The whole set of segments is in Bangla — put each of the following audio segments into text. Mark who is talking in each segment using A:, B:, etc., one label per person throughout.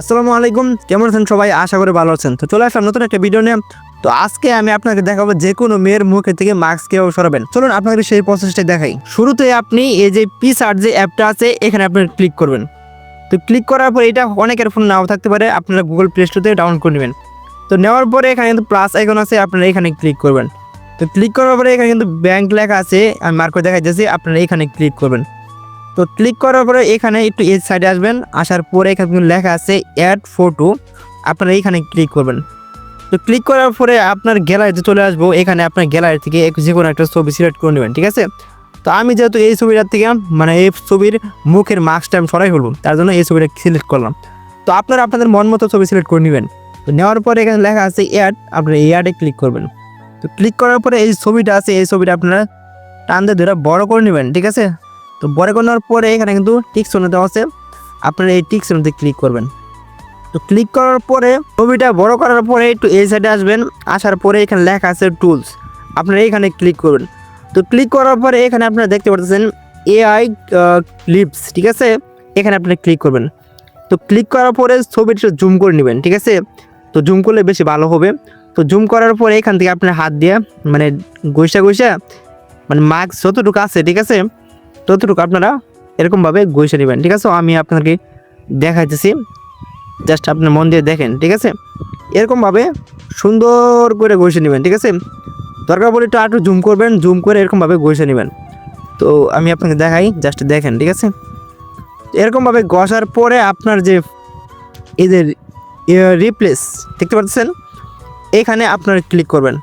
A: আসসালামু আলাইকুম, কেমন আছেন সবাই? আশা করি ভালো আছেন। তো চলে আসলাম নতুন একটা ভিডিও নিয়ে। তো আজকে আমি আপনাকে দেখাবো যে কোনো মেয়ের মুখে থেকে মাস্ক কেউ সরাবেন। চলুন আপনাকে সেই প্রসেসটা দেখাই। শুরুতে আপনি এই যে পিসার যে অ্যাপটা আছে, এখানে আপনি ক্লিক করবেন। তো ক্লিক করার পর এটা অনেকের ফোন নাও থাকতে পারে, আপনারা গুগল প্লে স্টোর থেকে ডাউনলোড করে নেবেন। তো নেওয়ার পরে এখানে কিন্তু প্লাস আইকন আছে, আপনারা এখানে ক্লিক করবেন। তো ক্লিক করার পরে এখানে কিন্তু ব্যাংক লেখা আছে, আমি মার্ক করে দেখা যাচ্ছি আপনারা এখানে ক্লিক করবেন। তো ক্লিক করার পরে এখানে একটু এই সাইডে আসবেন, আসার পরে এখানে লেখা আছে অ্যাড ফটো আপনারা এইখানে ক্লিক করবেন। তো ক্লিক করার পরে আপনার গ্যালারিতে চলে আসব, এখানে আপনার গ্যালারি থেকে যে কোনো একটা ছবি সিলেক্ট করে নেবেন, ঠিক আছে? তো আমি যেহেতু এই ছবিটার থেকে মানে এই ছবির মুখের মাস্কটা আমি সরাই ফেলব, তার জন্য এই ছবিটা সিলেক্ট করলাম। তো আপনারা আপনাদের মন মতো ছবি সিলেক্ট করে নেবেন। তো নেওয়ার পরে এখানে লেখা আছে অ্যাড আপনারা এই অ্যাডে ক্লিক করবেন। তো ক্লিক করার পরে এই ছবিটা আছে, এই ছবিটা আপনারা টান দিয়ে ধরে বড় করে নেবেন, ঠিক আছে? তো বড় করার পরে এখানে কিন্তু টিক সোনা দেওয়া আছে। আপনারা এই টিক সোনাতে ক্লিক করবেন। তো ক্লিক করার পরে ছবিটা বড় করার পরে একটু এই সাইডে আসবেন। আসার পরে এখানে লেখা আছে টুলস আপনারা এখানে ক্লিক করবেন। তো ক্লিক করার পরে এখানে আপনারা দেখতে পাচ্ছেন এআই ক্লিপস ঠিক আছে? এখানে আপনি ক্লিক করবেন। তো ক্লিক করার পরে ছবিটা জুম করে নেবেন, ঠিক আছে? তো জুম করলে বেশি ভালো হবে। তো জুম করার পরে এখান থেকে আপনার হাত দিয়ে মানে গৈসা গৈসা মানে মাস্ক যতটুকু আছে, ঠিক আছে? ততটুকু আপনারা এরকমভাবে গৈসে নেবেন, ঠিক আছে? আমি আপনাকে দেখাইতেছি। জাস্ট আপনার মন দিয়ে দেখেন, ঠিক আছে? এরকমভাবে সুন্দর করে গৈসে নেবেন, ঠিক আছে? দরকার পড়লে একটু জুম করবেন জুম করে এরকমভাবে গৈসে নেবেন। তো আমি আপনাকে দেখাই, জাস্ট দেখেন, ঠিক আছে? এরকমভাবে ঘষার পরে আপনার যে এদের রিপ্লেস দেখতে পাচ্ছেন? এখানে আপনারা ক্লিক করবেন।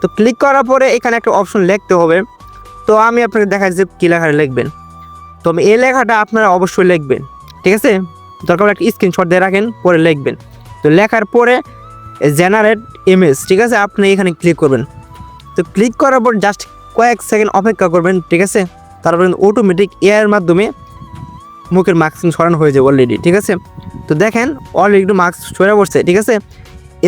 A: তো ক্লিক করার পরে এখানে একটা অপশন লিখতে হবে। তো আমি আপনাকে দেখাই যে কী লেখাটা লিখবেন। তো এই লেখাটা আপনারা অবশ্যই লিখবেন, ঠিক আছে? দরকার একটা স্ক্রিনশট দিয়ে রাখেন, পরে লিখবেন। তো লেখার পরে জেনারেট ইমেজ ঠিক আছে? আপনি এখানে ক্লিক করবেন। তো ক্লিক করার পর জাস্ট কয়েক সেকেন্ড অপেক্ষা করবেন, ঠিক আছে? তারপর অটোমেটিক এআর মাধ্যমে মুখের মাস্ক সরানো হয়ে যাবে অলরেডি ঠিক আছে? তো দেখেন অলরেডি একটু মাস্ক সরে পড়ছে, ঠিক আছে?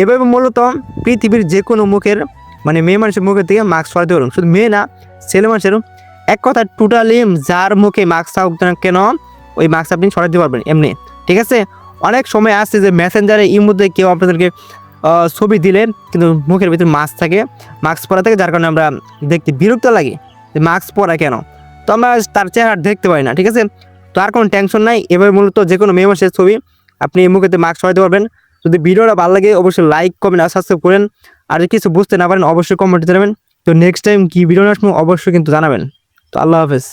A: এভাবে মূলত পৃথিবীর যে কোনো মুখের মানে মেয়ে মানুষের মুখের থেকে মাস্ক সরাতে পারুন শুধু মেয়ে না, ছেলে মানুষেরও এক কথা টোটালি যার মুখে মাস্ক থাকুক না কেন, ওই মাস্ক আপনি সরাতে পারবেন এমনি। ঠিক আছে? অনেক সময় আসছে যে মেসেঞ্জারে মধ্যে কেউ আপনাদেরকে ছবি দিলেন কিন্তু মুখের ভিতরে মাস্ক থাকে মাস্ক পরা থাকে, যার কারণে আমরা দেখতে বিরক্ত লাগে যে মাস্ক পরা কেন। তো আমরা তার চেহারা দেখতে পাই না, ঠিক আছে? তো আর কোনো টেনশন নাই। এভাবে মূলত যে কোনো মেয়ে মানুষের ছবি আপনি এই মুখেতে মাস্ক সরাতে পারবেন। যদি ভিডিওটা ভালো লাগে, অবশ্যই লাইক কমেন্ট আর সাবস্ক্রাইব করেন। আর কিছু বুঝতে না পারেন, অবশ্যই কমেন্টে জানাবেন। তো নেক্সট টাইম কী ভিডিও আসব, অবশ্যই কিন্তু জানাবেন। তো আল্লাহ হাফেজ।